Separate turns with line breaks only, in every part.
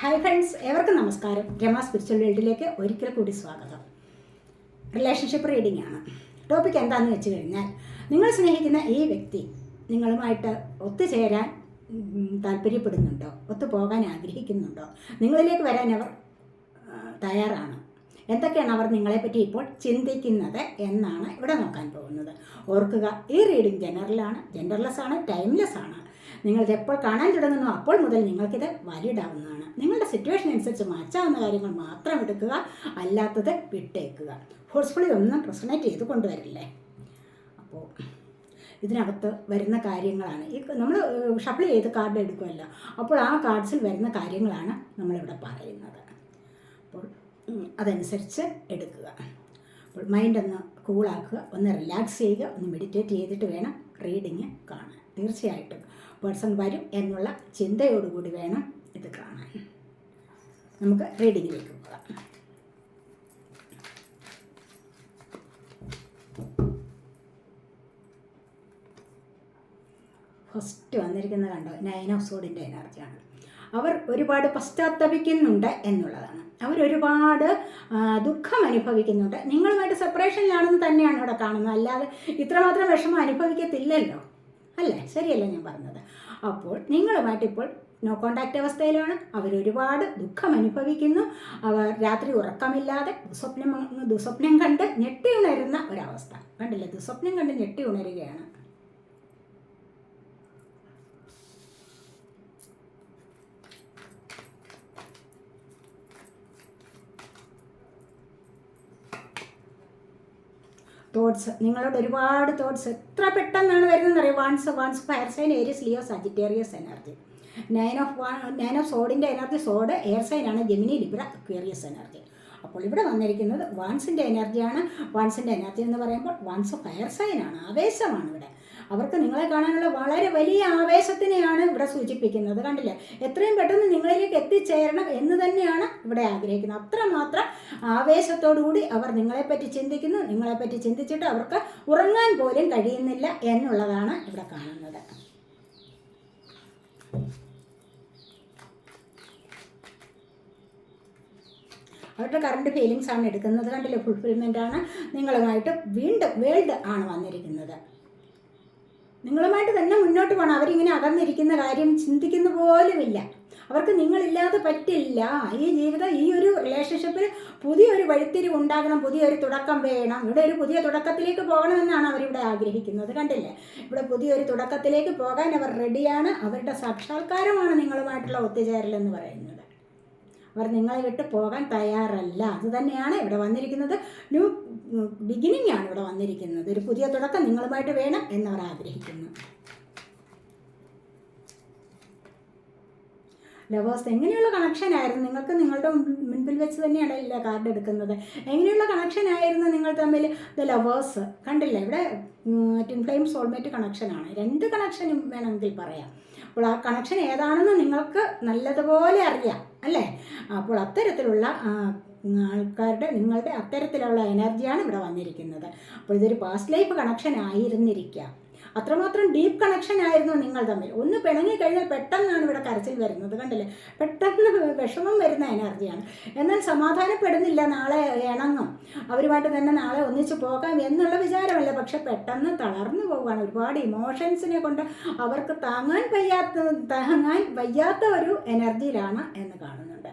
Hi friends ഏവർക്കും നമസ്കാരം. Rama spiritual വേൾഡിലേക്ക് ഒരിക്കൽ കൂടി സ്വാഗതം. റിലേഷൻഷിപ്പ് റീഡിംഗ് ആണ്. ടോപ്പിക് എന്താണെന്ന് വെച്ച് കഴിഞ്ഞാൽ നിങ്ങൾ സ്നേഹിക്കുന്ന ഈ വ്യക്തി നിങ്ങളുമായിട്ട് ഒത്തുചേരാൻ താല്പര്യപ്പെടുന്നുണ്ടോ? ഒത്തുപോകാൻ ആഗ്രഹിക്കുന്നുണ്ടോ? നിങ്ങളിലേക്ക് വരാൻ അവർ തയ്യാറാണ്. എന്തൊക്കെയാണ് അവർ നിങ്ങളെപ്പറ്റി ഇപ്പോൾ ചിന്തിക്കുന്നത് എന്നാണ് ഇവിടെ നോക്കാൻ പോകുന്നത്. ഓർക്കുക ഈ റീഡിംഗ് ജനറലാണ് ജെൻഡർലെസ് ആണ് ടൈംലെസ് ആണ്. നിങ്ങളിത് എപ്പോൾ കാണാൻ തുടങ്ങുന്നു അപ്പോൾ മുതൽ നിങ്ങൾക്കിത് വാലിഡ് ആവുന്നതാണ് നിങ്ങളുടെ സിറ്റുവേഷൻ അനുസരിച്ച് മാറ്റാവുന്ന കാര്യങ്ങൾ മാത്രം എടുക്കുക അല്ലാത്തത് വിട്ടേക്കുക. ഫോഴ്സ്ഫുള്ളി ഒന്നും റെസണേറ്റ് ചെയ്ത് കൊണ്ടുവരില്ലേ? അപ്പോൾ ഇതിനകത്ത് വരുന്ന കാര്യങ്ങളാണ്. ഈ നമ്മൾ ഷഫിൾ ചെയ്ത് കാർഡ് എടുക്കുമല്ലോ അപ്പോൾ ആ കാർഡ്സിൽ വരുന്ന കാര്യങ്ങളാണ് നമ്മളിവിടെ പറയുന്നത്. അപ്പോൾ അതനുസരിച്ച് എടുക്കുക. അപ്പോൾ മൈൻഡ് ഒന്ന് കൂളാക്കുക ഒന്ന് റിലാക്സ് ചെയ്യുക ഒന്ന് മെഡിറ്റേറ്റ് ചെയ്തിട്ട് വേണം റീഡിങ് കാണാൻ. തീർച്ചയായിട്ടും. പേഴ്സൺ വരും എന്നുള്ള ചിന്തയോടുകൂടി വേണം ഇത് കാണാൻ. നമുക്ക് റീഡിങ്ങിലേക്ക് പോകാം. ഫസ്റ്റ് വന്നിരിക്കുന്ന കണ്ടോ നയൻ ഓഫ് സോഡിന്റെ എനർജിയാണ് അവർ ഒരുപാട് പശ്ചാത്തപിക്കുന്നുണ്ട് എന്നുള്ളതാണ്. അവരൊരുപാട് ഒരുപാട് ദുഃഖം അനുഭവിക്കുന്നുണ്ട്. നിങ്ങളുമായിട്ട് സെപ്പറേഷനിലാണെന്ന് തന്നെയാണ് ഇവിടെ കാണുന്നത്. അല്ലാതെ ഇത്രമാത്രം വിഷമം അനുഭവിക്കത്തില്ലല്ലോ. അല്ലേ? ശരിയല്ലേ ഞാൻ പറഞ്ഞത്? അപ്പോൾ നിങ്ങളുമായിട്ട് ഇപ്പോൾ നോ കോണ്ടാക്റ്റ് അവസ്ഥയിലാണ്. അവരൊരുപാട് ദുഃഖം അനുഭവിക്കുന്നു. അവർ രാത്രി ഉറക്കമില്ലാതെ ദുസ്വപ്നം ദുസ്വപ്നം കണ്ട് ഞെട്ടി ഉണരുന്ന ഒരവസ്ഥ. കണ്ടില്ലേ? ദുസ്വപ്നം കണ്ട് ഞെട്ടി ഉണരുകയാണ്. തോട്ട്സ് നിങ്ങളോട് ഒരുപാട് തോട്ട്സ് എത്ര പെട്ടെന്നാണ് വരുന്നത് അറിയാം വാൺസ് wands fire sign Aries Leo Sagittarius energy nine of nine of സോഡിന്റെ energy സോഡ് എയർ സൈനാണ് ജെമിനി ലിബ്ര അക്വേറിയസ് എനർജി അപ്പോൾ ഇവിടെ വന്നിരിക്കുന്നത് വാൻസിന്റെ എനർജിയാണ് വാൻസിന്റെ എനർജി എന്ന് പറയുമ്പോൾ വാൻസ് ഫയർ സൈനാണ് ആവേശമാണ് ഇവിടെ. അവർക്ക് നിങ്ങളെ കാണാനുള്ള വളരെ വലിയ ആവേശത്തിനെയാണ് ഇവിടെ സൂചിപ്പിക്കുന്നത്. കണ്ടില്ലേ? എത്രയും പെട്ടെന്ന് നിങ്ങളിലേക്ക് എത്തിച്ചേരണം എന്ന് തന്നെയാണ് ഇവിടെ ആഗ്രഹിക്കുന്നത്. അത്രമാത്രം ആവേശത്തോടുകൂടി അവർ നിങ്ങളെപ്പറ്റി ചിന്തിക്കുന്നു. നിങ്ങളെപ്പറ്റി ചിന്തിച്ചിട്ട് അവർക്ക് ഉറങ്ങാൻ പോലും കഴിയുന്നില്ല എന്നുള്ളതാണ് ഇവിടെ കാണുന്നത്. അവരുടെ കറണ്ട് ഫീലിങ്സ് ആണ് എടുക്കുന്നത്. കണ്ടില്ലേ? ഫുൾഫിൽമെന്റ് ആണ്. നിങ്ങളുമായിട്ട് വീണ്ടും വേൾഡ് ആണ് വന്നിരിക്കുന്നത്. നിങ്ങളുമായിട്ട് തന്നെ മുന്നോട്ട് പോകണം അവരിങ്ങനെ അകന്നിരിക്കുന്ന കാര്യം ചിന്തിക്കുന്ന പോലുമില്ല. അവർക്ക് നിങ്ങളില്ലാതെ പറ്റില്ല. ഈ ജീവിതം ഈ ഒരു റിലേഷൻഷിപ്പിൽ പുതിയൊരു വഴിത്തിരിവ് ഉണ്ടാകണം പുതിയൊരു തുടക്കം വേണം. ഇവിടെ ഒരു പുതിയ തുടക്കത്തിലേക്ക് പോകണമെന്നാണ് അവരിവിടെ ആഗ്രഹിക്കുന്നത്. കണ്ടില്ലേ? ഇവിടെ പുതിയൊരു തുടക്കത്തിലേക്ക് പോകാൻ അവർ റെഡിയാണ് അവരുടെ സാക്ഷാത്കാരമാണ് നിങ്ങളുമായിട്ടുള്ള ഒത്തുചേരലെന്ന് പറയുന്നത്. അവർ നിങ്ങളെ വിട്ട് പോകാൻ തയ്യാറല്ല. അതുതന്നെയാണ് ഇവിടെ വന്നിരിക്കുന്നത്. ന്യൂ ബിഗിനിങ് ആണ് ഇവിടെ വന്നിരിക്കുന്നത്. ഒരു പുതിയ തുടക്കം നിങ്ങളുമായിട്ട് വേണം എന്നവർ ആഗ്രഹിക്കുന്നു. ലവേഴ്സ് എങ്ങനെയുള്ള കണക്ഷൻ ആയിരുന്നു? നിങ്ങൾക്ക് നിങ്ങളുടെ മുൻപിൽ വെച്ച് തന്നെയാണ് ഇല്ല കാർഡ് എടുക്കുന്നത്? എങ്ങനെയുള്ള കണക്ഷൻ ആയിരുന്നു നിങ്ങൾ തമ്മിൽ? ദ ലവേഴ്സ് കണ്ടില്ലേ? ഇവിടെ ടിൻ ഫ്ലെയിം സോൾമേറ്റ് കണക്ഷനാണ് രണ്ട് കണക്ഷനും വേണമെങ്കിൽ പറയാം. അപ്പോൾ ആ കണക്ഷൻ ഏതാണെന്ന് നിങ്ങൾക്ക് നല്ലതുപോലെ അറിയാം. അല്ലേ? അപ്പോൾ അത്തരത്തിലുള്ള ആൾക്കാരുടെ നിങ്ങളുടെ അത്തരത്തിലുള്ള എനർജിയാണ് ഇവിടെ വന്നിരിക്കുന്നത്. അപ്പോൾ ഇതൊരു പാസ്റ്റ് ലൈഫ് കണക്ഷൻ ആയിരുന്നിരിക്കാം. അത്രമാത്രം ഡീപ്പ് കണക്ഷൻ ആയിരുന്നു നിങ്ങൾ തമ്മിൽ. ഒന്ന് പിണങ്ങി കഴിഞ്ഞാൽ പെട്ടെന്നാണ് ഇവിടെ കരച്ചിൽ വരുന്നത് കണ്ടില്ലേ? പെട്ടെന്ന് വിഷമം വരുന്ന എനർജിയാണ് എന്നാൽ സമാധാനപ്പെടുന്നില്ല നാളെ ഇണങ്ങും. അവരുമായിട്ട് തന്നെ നാളെ ഒന്നിച്ച് പോകാം എന്നുള്ള വിചാരമല്ല. പക്ഷെ പെട്ടെന്ന് തളർന്നു പോവുകയാണ്. ഒരുപാട് ഇമോഷൻസിനെ കൊണ്ട് അവർക്ക് താങ്ങാൻ വയ്യാത്ത താങ്ങാൻ വയ്യാത്ത ഒരു എനർജിയിലാണ് എന്ന് കാണുന്നുണ്ട്.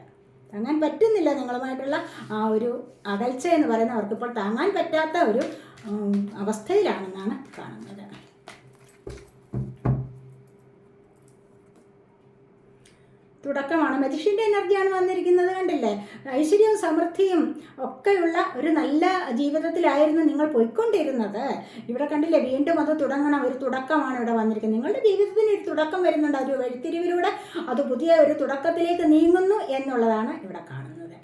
താങ്ങാൻ പറ്റുന്നില്ല നിങ്ങളുമായിട്ടുള്ള ആ ഒരു അകൽച്ച എന്ന് പറയുന്ന അവർക്കിപ്പോൾ താങ്ങാൻ പറ്റാത്ത ഒരു അവസ്ഥയിലാണെന്നാണ് കാണുന്നത്. തുടക്കമാണ്. മനുഷ്യന്റെ എനർജിയാണ് വന്നിരിക്കുന്നത് കണ്ടില്ലേ? ഐശ്വര്യവും സമൃദ്ധിയും ഒക്കെയുള്ള ഒരു നല്ല ജീവിതത്തിലായിരുന്നു നിങ്ങൾ പോയിക്കൊണ്ടിരുന്നത്. ഇവിടെ കണ്ടില്ലേ? വീണ്ടും അത് തുടങ്ങണം. ഒരു തുടക്കമാണ് ഇവിടെ വന്നിരിക്കുന്നത്. നിങ്ങളുടെ ജീവിതത്തിന് ഒരു തുടക്കം വരുന്നുണ്ട്. ഒരു വഴിത്തിരിവിലൂടെ അത് പുതിയ ഒരു തുടക്കത്തിലേക്ക് നീങ്ങുന്നു എന്നുള്ളതാണ് ഇവിടെ കാണുന്നത്.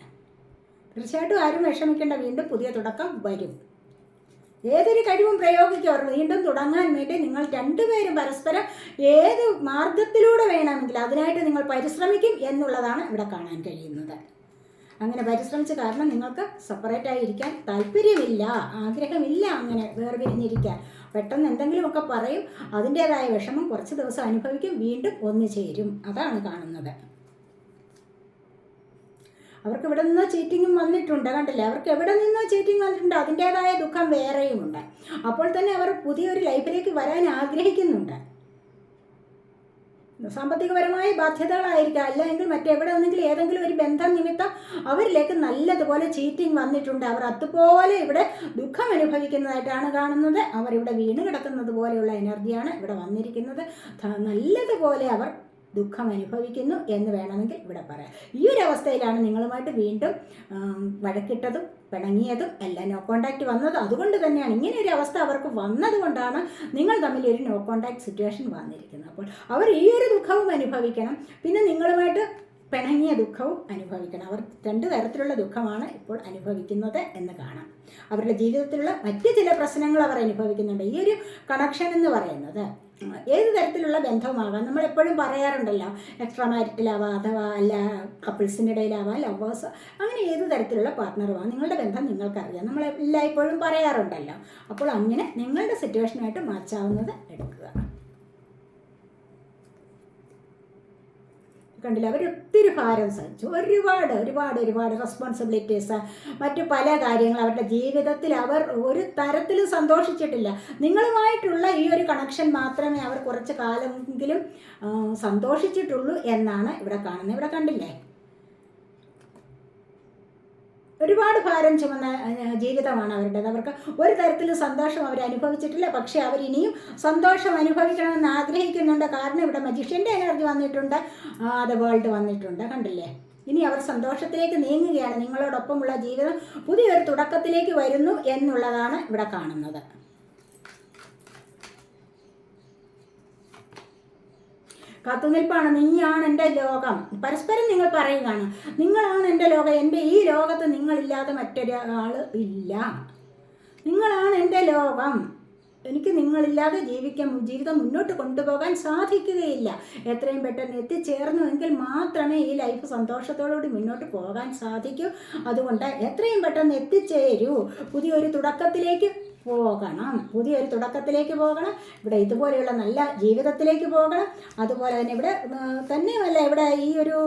തീർച്ചയായിട്ടും ആരും വിഷമിക്കേണ്ട. വീണ്ടും പുതിയ തുടക്കം വരും. ഏതൊരു കഴിവും പ്രയോഗിക്കും അവർ വീണ്ടും തുടങ്ങാൻ വേണ്ടി നിങ്ങൾ രണ്ടുപേരും പരസ്പരം ഏത് മാർഗത്തിലൂടെ വേണമെങ്കിൽ അതിനായിട്ട് നിങ്ങൾ പരിശ്രമിക്കും എന്നുള്ളതാണ് ഇവിടെ കാണാൻ കഴിയുന്നത്. അങ്ങനെ പരിശ്രമിച്ച കാരണം നിങ്ങൾക്ക് സെപ്പറേറ്റ് ആയിരിക്കാൻ താല്പര്യമില്ല ആഗ്രഹമില്ല അങ്ങനെ വേർപിരിഞ്ഞിരിക്കാൻ. പെട്ടെന്ന് എന്തെങ്കിലുമൊക്കെ പറയും അതിന്റേതായ വിഷമം കുറച്ച് ദിവസം അനുഭവിക്കും വീണ്ടും ഒന്നു ചേരും. അതാണ് കാണുന്നത്. അവർക്ക് ഇവിടെ നിന്നോ ചീറ്റിങ്ങും വന്നിട്ടുണ്ട് കണ്ടില്ലേ? അവർക്ക് എവിടെ നിന്നോ ചീറ്റിംഗ് വന്നിട്ടുണ്ട്. അതിന്റേതായ ദുഃഖം വേറെയുമുണ്ട് അപ്പോൾ തന്നെ അവർ പുതിയൊരു ലൈഫിലേക്ക് വരാൻ ആഗ്രഹിക്കുന്നുണ്ട്. സാമ്പത്തികപരമായ ബാധ്യതകളായിരിക്കാം. അല്ല എങ്കിൽ മറ്റെവിടെ നിന്നെങ്കിലും ഏതെങ്കിലും ഒരു ബന്ധം നിമിത്തം അവരിലേക്ക് നല്ലതുപോലെ ചീറ്റിംഗ് വന്നിട്ടുണ്ട്. അവർ അതുപോലെ ഇവിടെ ദുഃഖം അനുഭവിക്കുന്നതായിട്ടാണ് കാണുന്നത്. അവരിവിടെ വീണ് കിടക്കുന്നത് പോലെയുള്ള എനർജിയാണ് ഇവിടെ വന്നിരിക്കുന്നത്. നല്ലതുപോലെ അവർ ദുഃഖം അനുഭവിക്കുന്നു എന്ന് വേണമെങ്കിൽ ഇവിടെ പറയാം. ഈ ഒരു അവസ്ഥയിലാണ് നിങ്ങളുമായിട്ട് വീണ്ടും വഴക്കിട്ടതും പിണങ്ങിയതും എല്ലാം നോ കോണ്ടാക്റ്റ് വന്നതും. അതുകൊണ്ട് തന്നെയാണ് ഇങ്ങനെ ഒരു അവസ്ഥ അവർക്ക് വന്നതുകൊണ്ടാണ് നിങ്ങൾ തമ്മിൽ ഒരു നോ കോണ്ടാക്ട് സിറ്റുവേഷൻ വന്നിരിക്കുന്നത്. അപ്പോൾ അവർ ഈ ഒരു ദുഃഖവും അനുഭവിക്കണം. പിന്നെ നിങ്ങളുമായിട്ട് പിണങ്ങിയ ദുഃഖവും അനുഭവിക്കണം. അവർ രണ്ട് തരത്തിലുള്ള ദുഃഖമാണ് ഇപ്പോൾ അനുഭവിക്കുന്നത് എന്ന് കാണാം. അവരുടെ ജീവിതത്തിലുള്ള മറ്റ് ചില പ്രശ്നങ്ങൾ അവർ അനുഭവിക്കുന്നുണ്ട്. ഈ ഒരു കണക്ഷൻ എന്ന് പറയുന്നത് ഏത് തരത്തിലുള്ള ബന്ധവുമാകാം? നമ്മൾ എപ്പോഴും പറയാറുണ്ടല്ലോ എക്സ്ട്രാ മാരിറ്റിലാവാം അഥവാ അല്ല കപ്പിൾസിന്റെ ഇടയിലാവാം ലവേഴ്സ് അങ്ങനെ ഏത് തരത്തിലുള്ള പാർട്ട്ണറുമാകാം നിങ്ങളുടെ ബന്ധം നിങ്ങൾക്കറിയാം. നമ്മൾ എല്ലായ്പ്പോഴും പറയാറുണ്ടല്ലോ. അപ്പോൾ അങ്ങനെ നിങ്ങളുടെ സിറ്റുവേഷനായിട്ട് മാച്ചാവുന്നത് എടുക്കുക. കണ്ടില്ല? അവർ ഒത്തിരി ഭാരം സഹിച്ചു. ഒരുപാട് ഒരുപാട് ഒരുപാട് റെസ്പോൺസിബിലിറ്റീസ് മറ്റു പല കാര്യങ്ങൾ അവരുടെ ജീവിതത്തിൽ അവർ ഒരു തരത്തിലും സന്തോഷിച്ചിട്ടില്ല. നിങ്ങളുമായിട്ടുള്ള ഈ ഒരു കണക്ഷൻ മാത്രമേ അവർ കുറച്ച് കാലമെങ്കിലും സന്തോഷിച്ചിട്ടുള്ളൂ എന്നാണ് ഇവിടെ കാണുന്നത്. ഇവിടെ കണ്ടില്ലേ? ഒരുപാട് ഭാരം ചുമന്ന ജീവിതമാണ് അവരുടേത്. അവർക്ക് ഒരു തരത്തിലും സന്തോഷം അവർ അനുഭവിച്ചിട്ടില്ല. പക്ഷേ അവർ ഇനിയും സന്തോഷം അനുഭവിക്കണമെന്ന് ആഗ്രഹിക്കുന്നുണ്ട്. കാരണം ഇവിടെ മജിഷ്യന്റെ എനർജി വന്നിട്ടുണ്ട്. അത് വേൾഡ് വന്നിട്ടുണ്ട്. കണ്ടില്ലേ? ഇനി അവർ സന്തോഷത്തിലേക്ക് നീങ്ങുകയാണ്. നിങ്ങളോടൊപ്പമുള്ള ജീവിതം പുതിയൊരു തുടക്കത്തിലേക്ക് വരുന്നു എന്നുള്ളതാണ് ഇവിടെ കാണുന്നത്. കാത്തുനിൽപ്പാണ്. നീയാണ് എന്റെ ലോകം. പരസ്പരം നിങ്ങൾ പറയുകയാണ്. നിങ്ങളാണ് എന്റെ ലോകം. എന്റെ ഈ ലോകത്ത് നിങ്ങളില്ലാതെ മറ്റൊരാൾ ഇല്ല. നിങ്ങളാണ് എന്റെ ലോകം. എനിക്ക് നിങ്ങളില്ലാതെ ജീവിക്കാൻ ജീവിതം മുന്നോട്ട് കൊണ്ടുപോകാൻ സാധിക്കുകയില്ല. എത്രയും പെട്ടെന്ന് എത്തിച്ചേർന്നുവെങ്കിൽ മാത്രമേ ഈ ലൈഫ് സന്തോഷത്തോടുകൂടി മുന്നോട്ട് പോകാൻ സാധിക്കൂ. അതുകൊണ്ട് എത്രയും പെട്ടെന്ന് എത്തിച്ചേരൂ. പുതിയൊരു തുടക്കത്തിലേക്ക് പോകണം. പുതിയൊരു തുടക്കത്തിലേക്ക് പോകണം. ഇവിടെ ഇതുപോലെയുള്ള നല്ല ജീവിതത്തിലേക്ക് പോകണം. അതുപോലെ തന്നെ ഇവിടെ തന്നെയുമല്ല ഇവിടെ ഈ ഒരു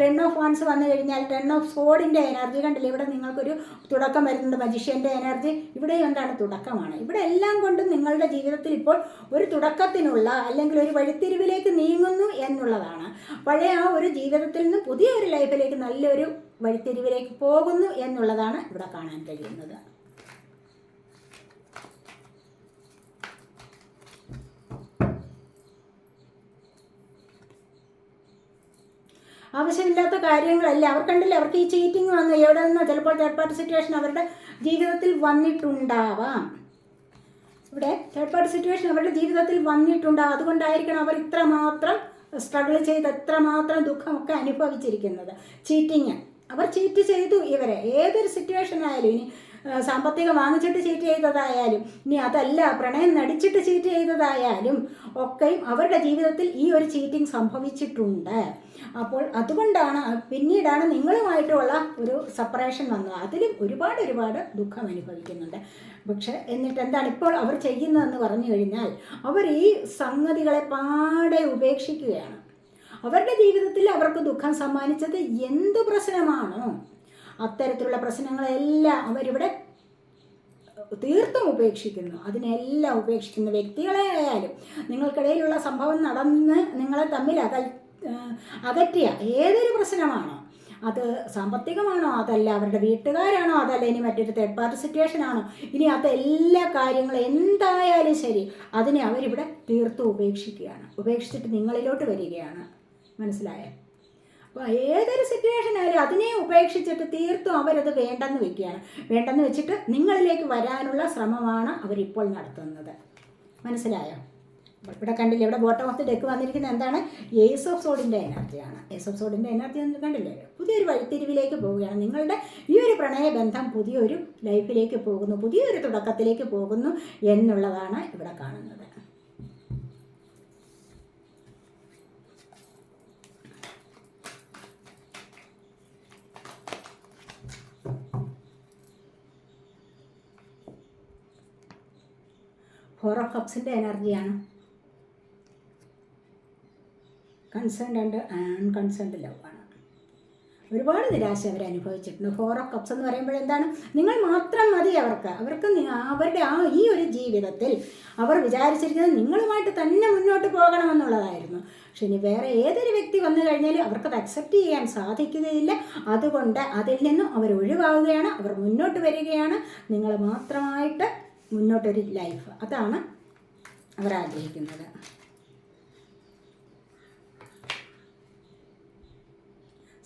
ടെൻ ഓഫ് വൺസ് വന്നു കഴിഞ്ഞാൽ ടെൻ ഓഫ് സോഡിന്റെ എനർജി കണ്ടില്ലേ? ഇവിടെ നിങ്ങൾക്കൊരു തുടക്കം വരുന്നുണ്ട് മജിഷ്യന്റെ എനർജി ഇവിടെ എന്താണ്? തുടക്കമാണ്. ഇവിടെ എല്ലാം കൊണ്ടും നിങ്ങളുടെ ജീവിതത്തിൽ ഇപ്പോൾ ഒരു തുടക്കത്തിനുള്ള അല്ലെങ്കിൽ ഒരു വഴിത്തിരിവിലേക്ക് നീങ്ങുന്നു എന്നുള്ളതാണ്. പഴയ ആ ഒരു ജീവിതത്തിൽ നിന്ന് പുതിയ ഒരു ലൈഫിലേക്ക് നല്ലൊരു വഴിത്തിരിവിലേക്ക് പോകുന്നു എന്നുള്ളതാണ് ഇവിടെ കാണാൻ കഴിയുന്നത്. ആവശ്യമില്ലാത്ത കാര്യങ്ങളല്ല? അവർ കണ്ടില്ല? അവർക്ക് ഈ ചീറ്റിംഗ് വന്നു. എവിടെ നിന്നോ? ചിലപ്പോൾ തേർഡ് പാർട്ടി സിറ്റുവേഷൻ അവരുടെ ജീവിതത്തിൽ വന്നിട്ടുണ്ടാവാം. ഇവിടെ തേർഡ് പാർട്ടി സിറ്റുവേഷൻ അവരുടെ ജീവിതത്തിൽ വന്നിട്ടുണ്ടാവും. അതുകൊണ്ടായിരിക്കണം അവർ ഇത്രമാത്രം സ്ട്രഗിൾ ചെയ്ത് എത്രമാത്രം ദുഃഖമൊക്കെ അനുഭവിച്ചിരിക്കുന്നത്. ചീറ്റിങ് അവർ ചീറ്റ് ചെയ്തു ഇവരെ. ഏതൊരു സിറ്റുവേഷൻ ആയാലും ഇനി സാമ്പത്തികം വാങ്ങിച്ചിട്ട് ചീറ്റ് ചെയ്തതായാലും ഇനി അതല്ല പ്രണയം നടിച്ചിട്ട് ചീറ്റ് ചെയ്തതായാലും ഒക്കെയും അവരുടെ ജീവിതത്തിൽ ഈ ഒരു ചീറ്റിംഗ് സംഭവിച്ചിട്ടുണ്ട്. അപ്പോൾ അതുകൊണ്ടാണ് പിന്നീടാണ് നിങ്ങളുമായിട്ടുള്ള ഒരു സെപ്പറേഷൻ വന്നത്. അതിലും ഒരുപാട് ഒരുപാട് ദുഃഖം അനുഭവിക്കുന്നുണ്ട്. പക്ഷെ എന്നിട്ട് എന്താണ് ഇപ്പോൾ അവർ ചെയ്യുന്നതെന്ന് പറഞ്ഞു കഴിഞ്ഞാൽ അവർ ഈ സംഗതികളെ പാടെ ഉപേക്ഷിക്കുകയാണ്. അവരുടെ ജീവിതത്തിൽ അവർക്ക് ദുഃഖം സമ്മാനിച്ചത് എന്ത് പ്രശ്നമാണോ അത്തരത്തിലുള്ള പ്രശ്നങ്ങളെല്ലാം അവരിവിടെ തീർത്തും ഉപേക്ഷിക്കുന്നു. അതിനെല്ലാം ഉപേക്ഷിക്കുന്ന വ്യക്തികളെ ആയാലും നിങ്ങൾക്കിടയിലുള്ള സംഭവം നടന്ന് നിങ്ങളെ തമ്മിൽ അകൽ അകറ്റിയ ഏതൊരു പ്രശ്നമാണോ അത് സാമ്പത്തികമാണോ അതല്ല അവരുടെ വീട്ടുകാരാണോ അതല്ല ഇനി മറ്റൊരു തേർഡ് പാർട്ടി സിറ്റുവേഷൻ ആണോ ഇനി അത് എല്ലാ കാര്യങ്ങളും എന്തായാലും ശരി അതിനെ അവരിവിടെ തീർത്തും ഉപേക്ഷിക്കുകയാണ്. ഉപേക്ഷിച്ചിട്ട് നിങ്ങളിലോട്ട് വരികയാണ്. മനസ്സിലായോ? അപ്പോൾ ഏതൊരു സിറ്റുവേഷൻ ആയാലും അതിനെ ഉപേക്ഷിച്ചിട്ട് തീർത്തും അവരത് വേണ്ടെന്ന് വെക്കുകയാണ്. വേണ്ടെന്ന് വെച്ചിട്ട് നിങ്ങളിലേക്ക് വരാനുള്ള ശ്രമമാണ് അവരിപ്പോൾ നടത്തുന്നത്. മനസ്സിലായോ? ഇവിടെ കണ്ടില്ലേ ഇവിടെ ബോട്ടം ഓഫ് ദി ഡെക്ക് വന്നിരിക്കുന്നത് എന്താണ്? ഏസ് ഓഫ് സോഡിന്റെ എനർജിയാണ്. ഏസ് ഓഫ് സോഡിന്റെ എനർജി എന്ന് കണ്ടില്ലേ? പുതിയൊരു വഴിത്തിരിവിലേക്ക് പോവുകയാണ്. നിങ്ങളുടെ ഈ ഒരു പ്രണയബന്ധം പുതിയൊരു ലൈഫിലേക്ക് പോകുന്നു പുതിയൊരു തുടക്കത്തിലേക്ക് പോകുന്നു എന്നുള്ളതാണ് ഇവിടെ കാണുന്നത്. ഫോർ ഓഫ് കപ്സിന്റെ എനർജിയാണ് കൺസേൺഡ് ആൻഡ് അൺകൺസേൺഡ് ലവ് ആണ്. ഒരുപാട് നിരാശ അവർ അനുഭവിച്ചിട്ടുണ്ട്. ഫോർ ഓഫ് കപ്സ് എന്ന് പറയുമ്പോൾ എന്താണ്? നിങ്ങൾ മാത്രം മതി അവർക്ക്. അവർക്ക് അവരുടെ ആ ഈ ഒരു ജീവിതത്തിൽ അവർ വിചാരിച്ചിരിക്കുന്നത് നിങ്ങളുമായിട്ട് തന്നെ മുന്നോട്ട് പോകണമെന്നുള്ളതായിരുന്നു. പക്ഷെ ഇനി വേറെ ഏതൊരു വ്യക്തി വന്നു കഴിഞ്ഞാലും അവർക്കത് അക്സെപ്റ്റ് ചെയ്യാൻ സാധിക്കുകയില്ല. അതുകൊണ്ട് അതിൽ നിന്നും അവർ ഒഴിവാകുകയാണ് അവർ മുന്നോട്ട് വരികയാണ്. നിങ്ങൾ മാത്രമായിട്ട് മുന്നോട്ടൊരു ലൈഫ് അതാണ് അവർ ആഗ്രഹിക്കുന്നത്.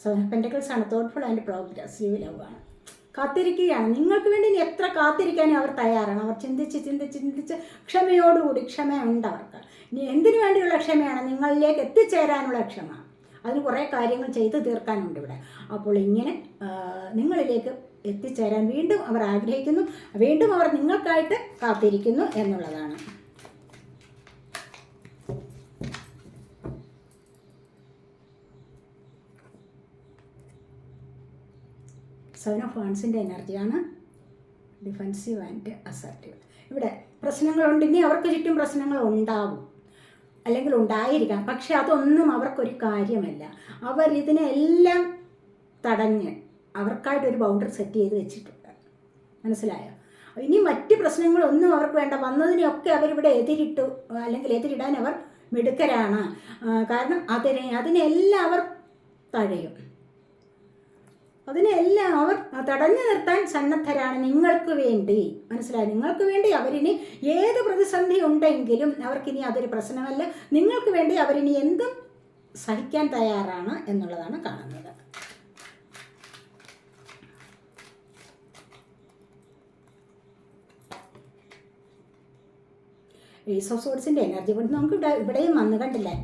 സോ പെന്റക്കിൾസ് ആണ് തോട്ട്ഫുൾ ആൻഡ് പ്രോഗ്രസീവ് ലവ് ആണ്. കാത്തിരിക്കുകയാണ്. നിങ്ങൾക്ക് വേണ്ടി എത്ര കാത്തിരിക്കാനും അവർ തയ്യാറാണ്. അവർ ചിന്തിച്ച് ചിന്തിച്ച് ചിന്തിച്ച് ക്ഷമയോടുകൂടി ക്ഷമയുണ്ട് അവർക്ക്. ഇനി എന്തിനു വേണ്ടിയുള്ള ക്ഷമയാണ്? നിങ്ങളിലേക്ക് എത്തിച്ചേരാനുള്ള ക്ഷമ. അതിന് കുറേ കാര്യങ്ങൾ ചെയ്തു തീർക്കാനുണ്ട് ഇവിടെ. അപ്പോൾ ഇങ്ങനെ നിങ്ങളിലേക്ക് എത്തിച്ചേരാൻ വീണ്ടും അവർ ആഗ്രഹിക്കുന്നു. വീണ്ടും അവർ നിങ്ങൾക്കായിട്ട് കാത്തിരിക്കുന്നു എന്നുള്ളതാണ്. സെവൻ ഓഫ് വൺസിന്റെ എനർജിയാണ് ഡിഫൻസീവ് ആൻഡ് അസർട്ടീവ് ഇവിടെ പ്രശ്നങ്ങളുണ്ട്. ഇനി അവർക്ക് ചുറ്റും പ്രശ്നങ്ങൾ ഉണ്ടാവും. അല്ലെങ്കിൽ ഉണ്ടായിരിക്കാം. പക്ഷെ അതൊന്നും അവർക്കൊരു കാര്യമല്ല. അവർ ഇതിനെല്ലാം തടഞ്ഞ് അവർക്കായിട്ടൊരു ബൗണ്ടറി സെറ്റ് ചെയ്ത് വെച്ചിട്ടുണ്ട് മനസ്സിലായോ? ഇനി മറ്റ് പ്രശ്നങ്ങളൊന്നും അവർക്ക് വേണ്ട. വന്നതിനെയൊക്കെ അവരിവിടെ എതിരിട്ടു. അല്ലെങ്കിൽ എതിരിടാൻ അവർ മിടുക്കരാണ്. കാരണം അതിനെ അതിനെല്ലാം അവർ തഴയും. അതിനെല്ലാം അവർ തടഞ്ഞു നിർത്താൻ സന്നദ്ധരാണ് നിങ്ങൾക്ക് വേണ്ടി. മനസ്സിലായി? നിങ്ങൾക്ക് വേണ്ടി അവരിനി ഏത് പ്രതിസന്ധി ഉണ്ടെങ്കിലും അവർക്കിനി അതൊരു പ്രശ്നമല്ല. നിങ്ങൾക്ക് വേണ്ടി അവരിനി എന്തും സഹിക്കാൻ തയ്യാറാണ് എന്നുള്ളതാണ് കാണുന്നത്. ഏസ് ഓഫ് എനർജി കൊണ്ട് നമുക്ക് ഇവിടെ ഇവിടെയും വന്നു കണ്ടില്ലേ?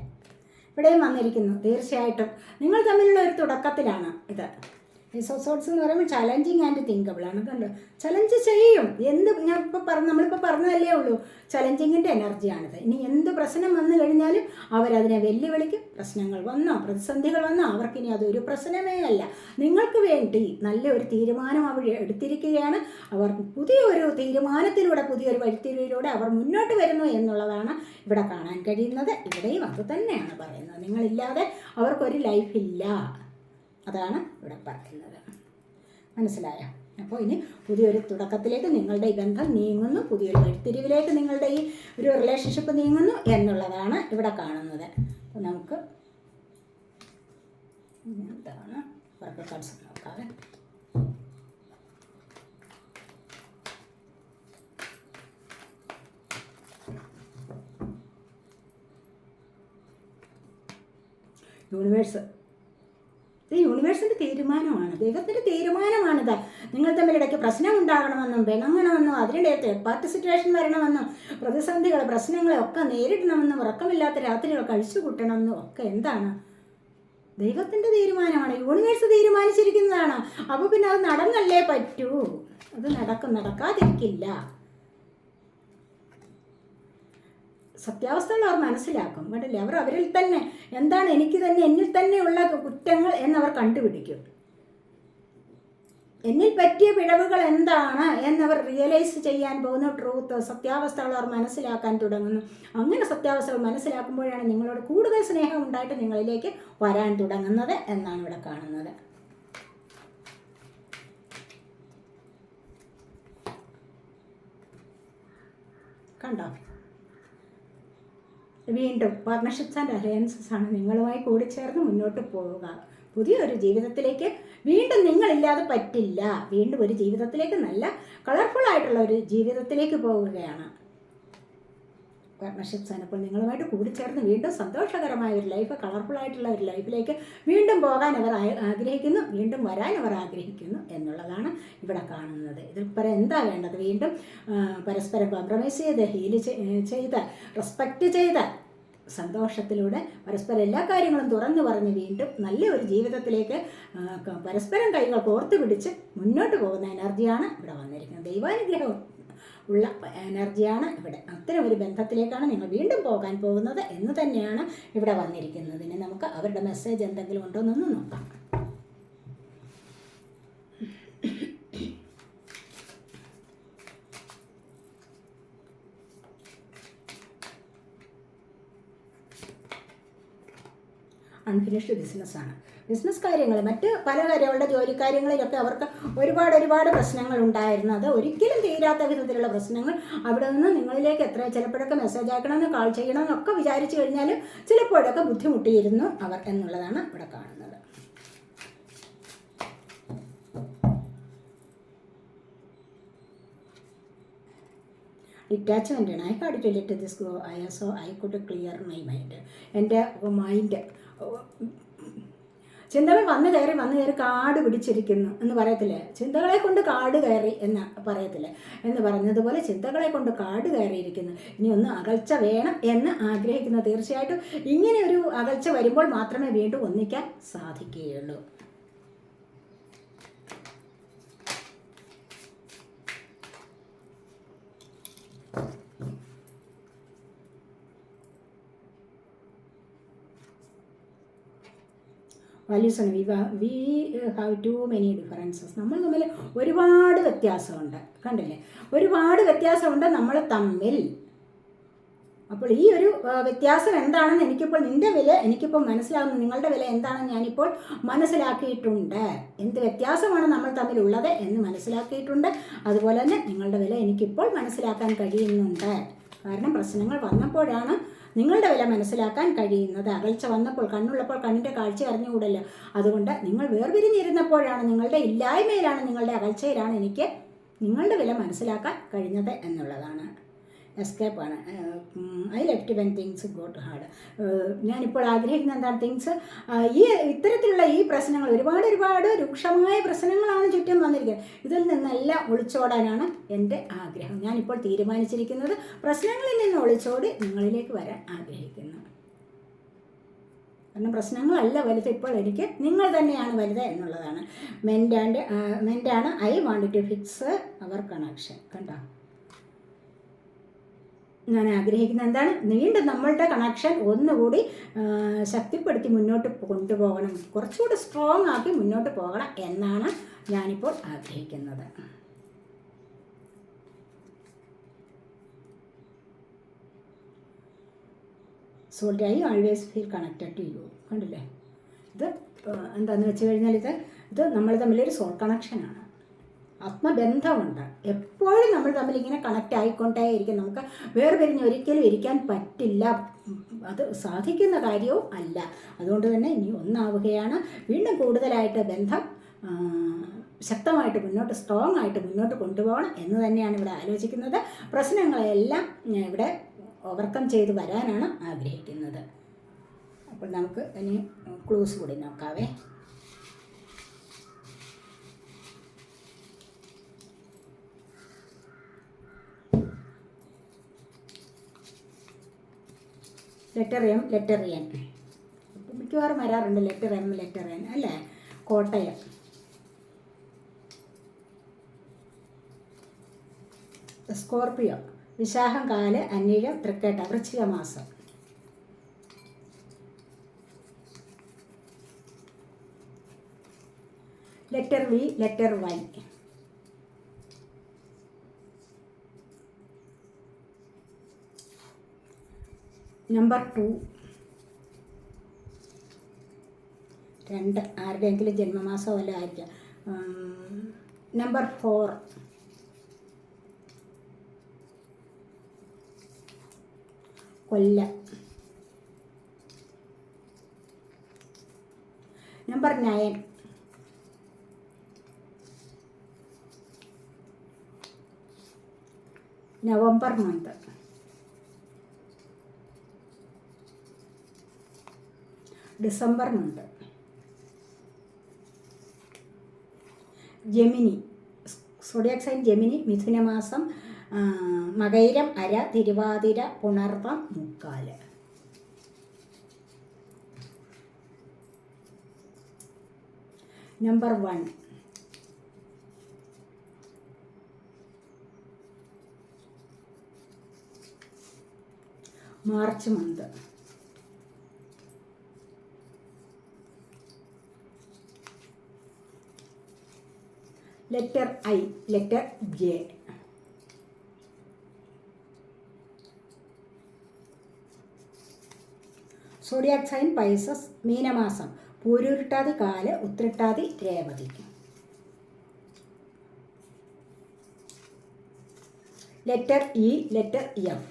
ഇവിടെയും വന്നിരിക്കുന്നു. തീർച്ചയായിട്ടും. നിങ്ങൾ തമ്മിലുള്ള ഒരു തുടക്കത്തിലാണ് ഇത്. സോഡ്സ് എന്ന് പറയുമ്പോൾ ചലഞ്ചിങ് ആൻഡ് തിങ്കബിൾ ആണ്. കണ്ടോ? ചലഞ്ച് ചെയ്യും. എന്ത് ഞാൻ ഇപ്പോൾ പറഞ്ഞ നമ്മളിപ്പോൾ പറഞ്ഞതല്ലേ ഉള്ളൂ. ചലഞ്ചിങ്ങിന്റെ എനർജിയാണിത് ഇനി എന്ത് പ്രശ്നം വന്നു കഴിഞ്ഞാലും അവരതിനെ വെല്ലുവിളിക്കും. പ്രശ്നങ്ങൾ വന്നോ പ്രതിസന്ധികൾ വന്നോ അവർക്കിനി അതൊരു പ്രശ്നമേ അല്ല. നിങ്ങൾക്ക് വേണ്ടി നല്ല ഒരു തീരുമാനം അവർ എടുത്തിരിക്കുകയാണ്. അവർ പുതിയൊരു തീരുമാനത്തിലൂടെ പുതിയൊരു വഴിത്തിരിവിലൂടെ അവർ മുന്നോട്ട് വരുന്നു എന്നുള്ളതാണ് ഇവിടെ കാണാൻ കഴിയുന്നത്. ഇവിടെയും അത് തന്നെയാണ് പറയുന്നത്. നിങ്ങളില്ലാതെ അവർക്കൊരു ലൈഫില്ല അതാണ് ഇവിടെ പറയുന്നത്. മനസ്സിലായോ? അപ്പോൾ ഇനി പുതിയൊരു തുടക്കത്തിലേക്ക് നിങ്ങളുടെ ഈ ബന്ധം നീങ്ങുന്നു. പുതിയൊരു വഴിത്തിരിവിലേക്ക് നിങ്ങളുടെ ഈ ഒരു റിലേഷൻഷിപ്പ് നീങ്ങുന്നു എന്നുള്ളതാണ് ഇവിടെ കാണുന്നത്. അപ്പോൾ നമുക്ക് എന്താണ്? കാർഡ്സ് നോക്കാവേ. യൂണിവേഴ്സ് ഇത് യൂണിവേഴ്സിന്റെ തീരുമാനമാണ്. ദൈവത്തിന്റെ തീരുമാനമാണിത്. നിങ്ങൾ തമ്മിൽ ഇടയ്ക്ക് പ്രശ്നം ഉണ്ടാകണമെന്നും പിണങ്ങണമെന്നും അതിനിടെ തേർഡ് സിറ്റുവേഷൻ വരണമെന്നും പ്രതിസന്ധികൾ പ്രശ്നങ്ങളെ ഒക്കെ നേരിടണമെന്നും ഉറക്കമില്ലാത്ത രാത്രികൾ കഴിച്ചു കൂട്ടണമെന്നും ഒക്കെ എന്താണ്? ദൈവത്തിന്റെ തീരുമാനമാണ്. യൂണിവേഴ്സ് തീരുമാനിച്ചിരിക്കുന്നതാണ്. അപ്പോൾ പിന്നെ അത് നടന്നല്ലേ പറ്റൂ. അത് നടക്കും. നടക്കാതിരിക്കില്ല. സത്യാവസ്ഥകൾ അവർ മനസ്സിലാക്കും. കണ്ടില്ലേ അവർ അവരിൽ തന്നെ എന്താണ് എനിക്ക് തന്നെ എന്നിൽ തന്നെയുള്ള കുറ്റങ്ങൾ എന്നവർ കണ്ടുപിടിക്കും. എന്നിൽ പറ്റിയ പിഴവുകൾ എന്താണ് എന്നവർ റിയലൈസ് ചെയ്യാൻ പോകുന്ന ട്രൂത്ത് സത്യാവസ്ഥകൾ അവർ മനസ്സിലാക്കാൻ തുടങ്ങുന്നു. അങ്ങനെ സത്യാവസ്ഥകൾ മനസ്സിലാക്കുമ്പോഴാണ് നിങ്ങളോട് കൂടുതൽ സ്നേഹം ഉണ്ടായിട്ട് നിങ്ങളിലേക്ക് വരാൻ തുടങ്ങുന്നത് എന്നാണ് ഇവിടെ കാണുന്നത്. കണ്ടോ? വീണ്ടും പാർട്ണർഷിപ്സ് ആൻഡ് അലയൻസസ് ആണ് നിങ്ങളുമായി കൂടി ചേർന്ന് മുന്നോട്ട് പോവുക. പുതിയൊരു ജീവിതത്തിലേക്ക് വീണ്ടും നിങ്ങളില്ലാതെ പറ്റില്ല. വീണ്ടും ഒരു ജീവിതത്തിലേക്ക് നല്ല കളർഫുൾ ആയിട്ടുള്ള ഒരു ജീവിതത്തിലേക്ക് പോവുകയാണ്. പാർട്ണർഷിപ്സ് ആണ്. അപ്പോൾ നിങ്ങളുമായിട്ട് കൂടിച്ചേർന്ന് വീണ്ടും സന്തോഷകരമായ ഒരു ലൈഫ് കളർഫുൾ ആയിട്ടുള്ള ഒരു ലൈഫിലേക്ക് വീണ്ടും പോകാൻ അവർ ആഗ്രഹിക്കുന്നു. വീണ്ടും വരാൻ അവർ ആഗ്രഹിക്കുന്നു എന്നുള്ളതാണ് ഇവിടെ കാണുന്നത്. ഇതിൽ പരം എന്താ വേണ്ടത്? വീണ്ടും പരസ്പരം കോംപ്രമൈസ് ചെയ്ത് ഹീൽ ചെയ്ത് റെസ്പെക്റ്റ് ചെയ്ത് സന്തോഷത്തിലൂടെ പരസ്പരം എല്ലാ കാര്യങ്ങളും തുറന്നു പറഞ്ഞ് വീണ്ടും നല്ല ഒരു ജീവിതത്തിലേക്ക് പരസ്പരം കൈകൾ കോർത്ത് പിടിച്ച് മുന്നോട്ട് പോകുന്ന എനർജിയാണ് ഇവിടെ വന്നിരിക്കുന്നത്. ദൈവാനുഗ്രഹം. ഉള്ള എനർജിയാണ് ഇവിടെ. അത്തരം ഒരു ബന്ധത്തിലേക്കാണ് നിങ്ങൾ വീണ്ടും പോകാൻ പോകുന്നത് എന്ന് തന്നെയാണ് ഇവിടെ വന്നിരിക്കുന്നത്. ഇനി നമുക്ക് അവരുടെ മെസ്സേജ് എന്തെങ്കിലും ഉണ്ടോ എന്നൊന്ന് നോക്കാം. അൺഫിനിഷ്ഡ് ബിസിനസ്സാണ് ബിസിനസ് കാര്യങ്ങൾ മറ്റ് പല കാര്യങ്ങളുടെ ജോലി കാര്യങ്ങളിലൊക്കെ അവർക്ക് ഒരുപാട് ഒരുപാട് പ്രശ്നങ്ങൾ ഉണ്ടായിരുന്നു. അത് ഒരിക്കലും തീരാത്ത വിധത്തിലുള്ള പ്രശ്നങ്ങൾ അവിടെ നിന്ന് നിങ്ങളിലേക്ക് എത്ര ചിലപ്പോഴൊക്കെ മെസ്സേജ് അയക്കണമെന്ന് കാൾ ചെയ്യണമെന്നൊക്കെ വിചാരിച്ചു കഴിഞ്ഞാൽ ചിലപ്പോഴൊക്കെ ബുദ്ധിമുട്ടിയിരുന്നു അവർ എന്നുള്ളതാണ് ഇവിടെ കാണുന്നത്. ഡിറ്റാച്ച്മെന്റ് ആണ്. I had to let this go I so I could clear my mind എന്റെ മൈൻഡ് ചിന്തകൾ വന്നു കയറി വന്നു കയറി കാട് പിടിച്ചിരിക്കുന്നു എന്ന് പറയത്തില്ലേ? ചിന്തകളെ കൊണ്ട് കാട് കയറി എന്ന് പറയത്തില്ലേ? എന്ന് പറഞ്ഞതുപോലെ ചിന്തകളെ കൊണ്ട് കാട് കയറിയിരിക്കുന്നു. ഇനി ഒന്ന് അകൽച്ച വേണം എന്ന് ആഗ്രഹിക്കുന്ന. തീർച്ചയായിട്ടും ഇങ്ങനെ ഒരു അകൽച്ച വരുമ്പോൾ മാത്രമേ വീണ്ടും ഒന്നിക്കാൻ സാധിക്കുകയുള്ളൂ. വാല്യൂസ് ആണ് we we have too many differences നമ്മൾ തമ്മിൽ ഒരുപാട് വ്യത്യാസമുണ്ട്. കണ്ടില്ലേ? ഒരുപാട് വ്യത്യാസമുണ്ട് നമ്മൾ തമ്മിൽ. അപ്പോൾ ഈ ഒരു വ്യത്യാസം എന്താണെന്ന് എനിക്കിപ്പോൾ നിന്റെ വില എനിക്കിപ്പോൾ മനസ്സിലാകുന്നു നിങ്ങളുടെ വില എന്താണെന്ന് ഞാനിപ്പോൾ മനസ്സിലാക്കിയിട്ടുണ്ട്. എന്ത് വ്യത്യാസമാണ് നമ്മൾ തമ്മിലുള്ളത് എന്ന് മനസ്സിലാക്കിയിട്ടുണ്ട്. അതുപോലെ തന്നെ നിങ്ങളുടെ വില എനിക്കിപ്പോൾ മനസ്സിലാക്കാൻ കഴിയുന്നുണ്ട്. കാരണം പ്രശ്നങ്ങൾ വന്നപ്പോഴാണ് നിങ്ങളുടെ വില മനസ്സിലാക്കാൻ കഴിയുന്നത്. അകൽച്ച വന്നപ്പോൾ കണ്ണുള്ളപ്പോൾ കണ്ണിന്റെ കാഴ്ച അറിഞ്ഞുകൂടല്ലോ. അതുകൊണ്ട് നിങ്ങൾ വേർപിരിഞ്ഞിരുന്നപ്പോഴാണ് നിങ്ങളുടെ ഇല്ലായ്മയിലാണ് നിങ്ങളുടെ അകൽച്ചയിലാണ് എനിക്ക് നിങ്ങളുടെ വില മനസ്സിലാക്കാൻ കഴിഞ്ഞത് എന്നുള്ളതാണ്. എസ്കേപ്പാണ് I left when things got hard ഞാനിപ്പോൾ ആഗ്രഹിക്കുന്ന എന്താണ് തിങ്സ് ഈ ഇത്തരത്തിലുള്ള ഈ പ്രശ്നങ്ങൾ ഒരുപാട് ഒരുപാട് രൂക്ഷമായ പ്രശ്നങ്ങളാണ് ചുറ്റും വന്നിരിക്കുന്നത്. ഇതിൽ നിന്നെല്ലാം ഒളിച്ചോടാനാണ് എന്റെ ആഗ്രഹം. ഞാനിപ്പോൾ തീരുമാനിച്ചിരിക്കുന്നത് പ്രശ്നങ്ങളിൽ നിന്ന് ഒളിച്ചോടി നിങ്ങളിലേക്ക് വരാൻ ആഗ്രഹിക്കുന്നു. കാരണം പ്രശ്നങ്ങളല്ല വലുത് ഇപ്പോൾ എനിക്ക് നിങ്ങൾ തന്നെയാണ് വലുത് എന്നുള്ളതാണ്. മെന്റാന്റെ മെന്റാണ് I want to fix our connection കണ്ടോ? ഞാൻ ആഗ്രഹിക്കുന്നത് എന്താണ്? നീണ്ട നമ്മളുടെ കണക്ഷൻ ഒന്നുകൂടി ശക്തിപ്പെടുത്തി മുന്നോട്ട് കൊണ്ടുപോകണം. കുറച്ചുകൂടി സ്ട്രോങ് ആക്കി മുന്നോട്ട് പോകണം എന്നാണ് ഞാനിപ്പോൾ ആഗ്രഹിക്കുന്നത്. So I always feel connected to you കണ്ടില്ലേ? ഇത് എന്താണെന്ന് വെച്ച് കഴിഞ്ഞാൽ ഇത് ഇത് നമ്മൾ തമ്മിലൊരു സോൾ കണക്ഷനാണ് ആത്മബന്ധമുണ്ട്. എപ്പോഴും നമ്മൾ തമ്മിൽ ഇങ്ങനെ കണക്റ്റ് ആയിക്കൊണ്ടേയിരിക്കും. നമുക്ക് വേർപിരിഞ്ഞ് ഒരിക്കലും ഇരിക്കാൻ പറ്റില്ല. അത് സാധിക്കുന്ന കാര്യവും അല്ല. അതുകൊണ്ട് തന്നെ ഇനി ഒന്നാവുകയാണ്. വീണ്ടും കൂടുതലായിട്ട് ബന്ധം ശക്തമായിട്ട് മുന്നോട്ട് സ്ട്രോങ് ആയിട്ട് മുന്നോട്ട് കൊണ്ടുപോകണം എന്ന് തന്നെയാണ് ഇവിടെ ആലോചിക്കുന്നത്. പ്രശ്നങ്ങളെല്ലാം ഇവിടെ ഓവർകം ചെയ്ത് വരാനാണ് ആഗ്രഹിക്കുന്നത്. അപ്പോൾ നമുക്ക് ഇനി ക്ലൂസ് കൂടി നോക്കാവേ. ലെറ്റർ എം ലെറ്റർ എൻ മിക്കവാറും വരാറുണ്ട് ലെറ്റർ എം ലെറ്റർ എൻ അല്ലേ? കോട്ടയം. സ്കോർപ്പിയോ വിശാഖം കാൽ അന്യഴം തൃക്കേട്ട വൃശ്ചിക മാസം. Letter V letter Y number two രണ്ട്. ആരുടെയെങ്കിലും ജന്മമാസം വല്ല ആയിരിക്കാം. നമ്പർ ഫോർ കൊല്ല. Number nine November month December Gemini zodiac sign Gemini മിഥുനമാസം ആ, മകയിരം അര തിരുവാതിര പുണർവം മുക്കാൽ. Number one. March month. Letter I letter J zodiac sign Pisces മീനമാസം. പൂരുരുട്ടാതി കാൽ ഉത്രട്ടാതി Revathi. Letter E letter F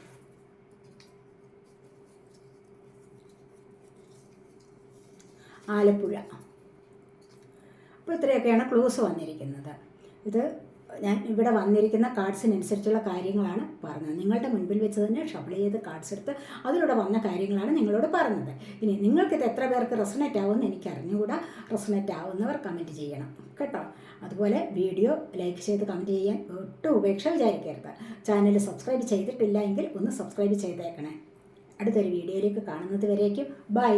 Alappuzha. അപ്പോൾ ഇത്രയൊക്കെയാണ് ക്ലൂസ് വന്നിരിക്കുന്നത്. ഇത് ഞാൻ ഇവിടെ വന്നിരിക്കുന്ന കാർഡ്സിനനുസരിച്ചുള്ള കാര്യങ്ങളാണ് പറഞ്ഞത്. നിങ്ങളുടെ മുൻപിൽ വെച്ച് തന്നെ ഷഫിൾ ചെയ്ത് കാർഡ്സ് എടുത്ത് അതിലൂടെ വന്ന കാര്യങ്ങളാണ് നിങ്ങളോട് പറഞ്ഞത്. ഇനി നിങ്ങൾക്കിത് എത്ര പേർക്ക് റെസണേറ്റ് ആവുമെന്ന് എനിക്ക് അറിഞ്ഞുകൂടാ. റെസണേറ്റ് ആവുന്നവർ കമന്റ് ചെയ്യണം കേട്ടോ? അതുപോലെ വീഡിയോ ലൈക്ക് ചെയ്ത് കമന്റ് ചെയ്യാൻ ഒട്ടും ഉപേക്ഷ വിചാരിക്കരുത്. ചാനൽ സബ്സ്ക്രൈബ് ചെയ്തിട്ടില്ല എങ്കിൽ ഒന്ന് സബ്സ്ക്രൈബ് ചെയ്തേക്കണേ. അടുത്തൊരു വീഡിയോയിലേക്ക് കാണുന്നത് വരേക്കും. ബൈ